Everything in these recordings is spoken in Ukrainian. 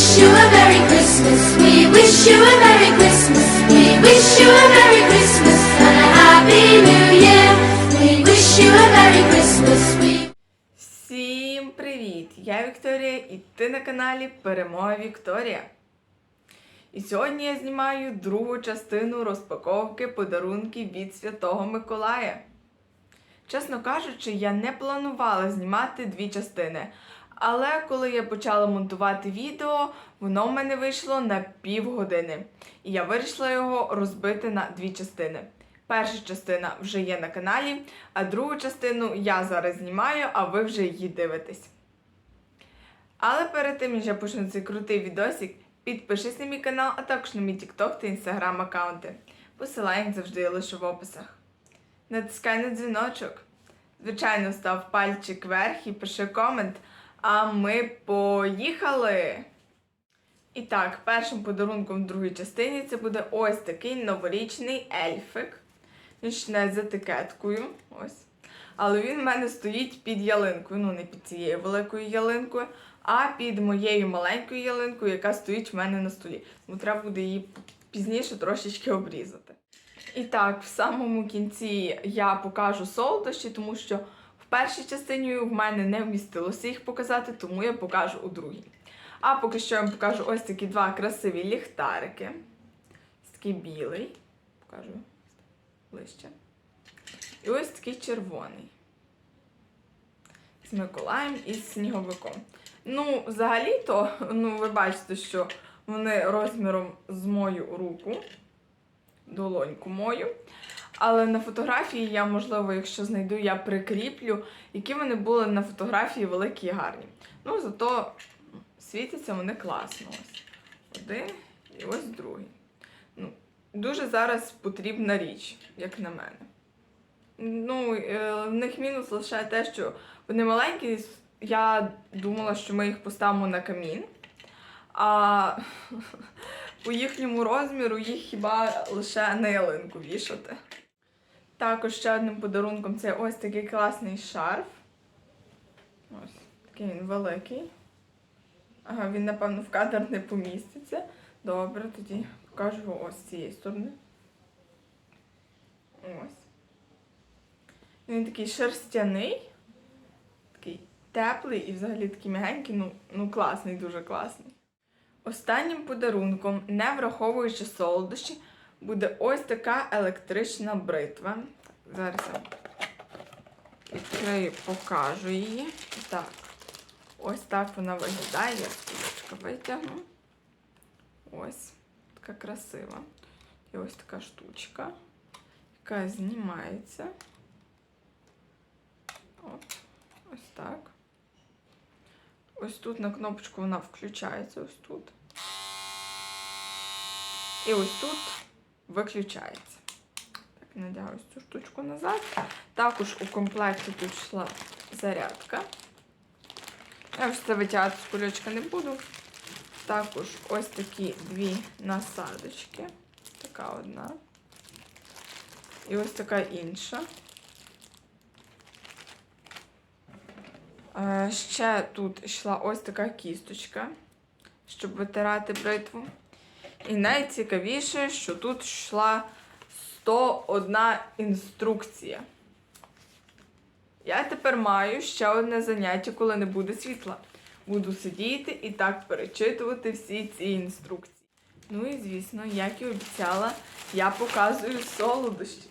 wish you a Merry Christmas. We wish you a Merry Christmas. We wish you a Merry Christmas and a Happy New Year. We wish you a Merry Christmas. Всім привіт! Я Вікторія і ти на каналі Перемога Вікторія. І сьогодні я знімаю другу частину розпаковки подарунків від Святого Миколая. Чесно кажучи, я не планувала знімати дві частини. Але коли я почала монтувати відео, воно в мене вийшло на півгодини. І я вирішила його розбити на дві частини. Перша частина вже є на каналі, а другу частину я зараз знімаю, а ви вже її дивитесь. Але перед тим, ніж я почну цей крутий відосик, підпишись на мій канал, а також на мій TikTok та Instagram аккаунти. Посилання завжди я лишу в описах. Натискай на дзвіночок. Звичайно, став пальчик вверх і пиши комент. А ми поїхали! І так, першим подарунком в другій частині це буде ось такий новорічний ельфик. Він ще з етикеткою. Ось. Але він в мене стоїть під ялинкою. Ну, не під цією великою ялинкою, а під моєю маленькою ялинкою, яка стоїть в мене на столі. Тому треба буде її пізніше трошечки обрізати. І так, в самому кінці я покажу солодощі, тому що першій частині в мене не вмістилося їх показати, тому я покажу у другій. А поки що я вам покажу ось такі два красиві ліхтарики. Такий білий. Покажу ближче. І ось такий червоний. З Миколаєм і з сніговиком. Ну, взагалі-то, ну, ви бачите, що вони розміром з мою руку, долоньку мою. Але на фотографії я, можливо, якщо знайду, я прикріплю, які вони були на фотографії великі і гарні. Ну, зато світяться вони класно. Ось. Один і ось другий. Ну, дуже зараз потрібна річ, як на мене. Ну, е, в них мінус лише те, що вони маленькі. Я думала, що ми їх поставимо на камін. А по їхньому розміру їх хіба лише на ялинку вішати. Також ще одним подарунком це ось такий класний шарф. Ось такий він великий. Ага, він, напевно, в кадр не поміститься. Добре, тоді покажу його ось з цієї сторони. Ось. Він такий шерстяний, такий теплий і взагалі такий м'ягенький, ну, ну класний, дуже класний. Останнім подарунком, не враховуючи солодощі, буде ось така електрична бритва. Зараз я відкрию, покажу її. Так. Ось так вона виглядає. Я скулечка витягну. Ось така красива. І ось така штучка, яка знімається. От, ось так. Ось тут на кнопочку вона включається, ось тут. І ось тут виключається. Так, надягаю цю штучку назад. Також у комплекті тут йшла зарядка. Я вже це витягати з кульочка не буду. Також ось такі дві насадочки. Така одна. І ось така інша. Е, Ще тут йшла ось така кісточка, щоб витирати бритву. І найцікавіше, що тут йшла 101 інструкція. Я тепер маю ще одне заняття, коли не буде світла. Буду сидіти і так перечитувати всі ці інструкції. Ну і звісно, як і обіцяла, я показую солодощі.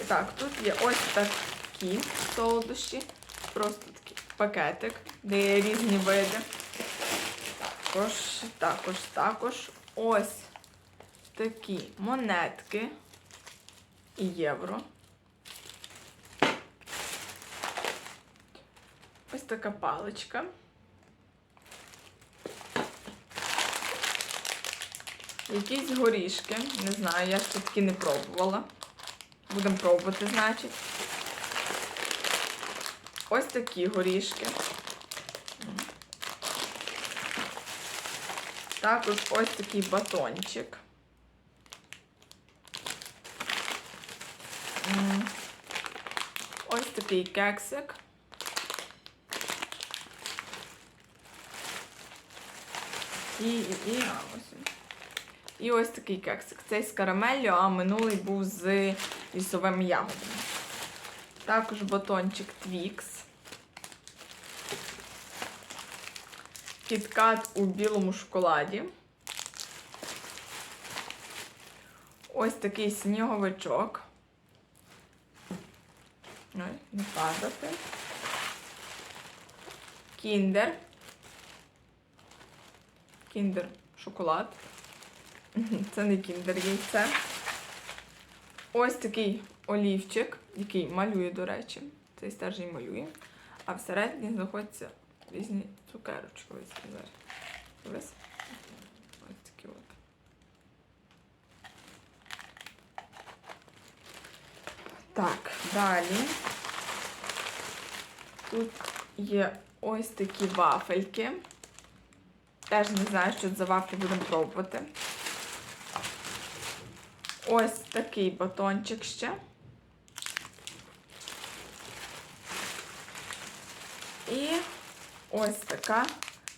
І так, тут є ось такі солодощі. Просто такий пакетик, де є різні види. Також, також, також ось такі монетки і євро. Ось така паличка. Якісь горішки. Не знаю, я ж таки не пробувала. Будемо пробувати, значить. Ось такі горішки. Також ось такий батончик. Ось такий кексик. І, і, і, ось і ось такий кексик. Цей з карамеллю, а минулий був з лісовими ягодами. Також батончик Twix. Кіткат у білому шоколаді. Ось такий сніговичок. Ой, не падати. Кіндер. Кіндер шоколад. Це не кіндер яйце. Ось такий олівчик, який малює, до речі. Цей стержень малює. А всередині знаходяться різні цукерочки. Ось. Ось. Такі от. Так, далі. Тут є ось такі вафельки. Теж не знаю, що за вафлі будемо пробувати. Ось такий батончик ще. І ось така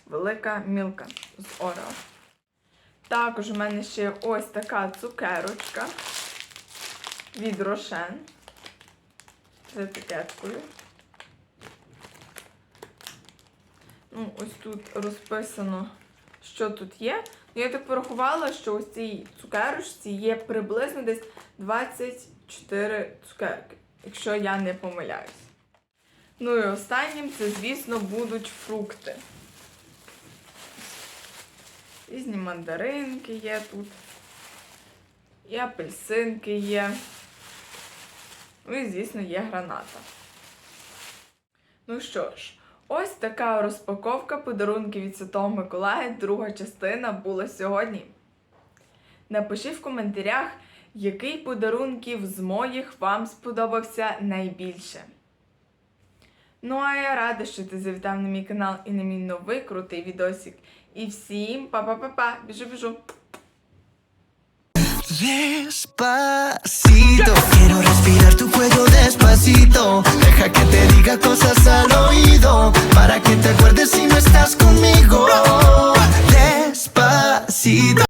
велика мілка з Орео. Також у мене ще ось така цукерочка від Рошен з етикеткою. Ну, ось тут розписано, що тут є. Ну, Я так порахувала, що ось цій цукерочці є приблизно десь 24 цукерки, якщо я не помиляюсь. Ну і останнім це, звісно, будуть фрукти. Різні мандаринки є тут. І апельсинки є. Ну і, звісно, є граната. Ну що ж, ось така розпаковка подарунків від Святого Миколая, друга частина була сьогодні. Напишіть в коментарях, який подарунків з моїх вам сподобався найбільше. Ну а я рада, що ти завітав на мій канал і на мій новий крутий відосик. І всім па-па-па-па, біжу-біжу! Despacito, quiero respirar tu cuello despacito. Deja que te diga cosas al oído, para que te acuerdes si no estás conmigo. Despacito.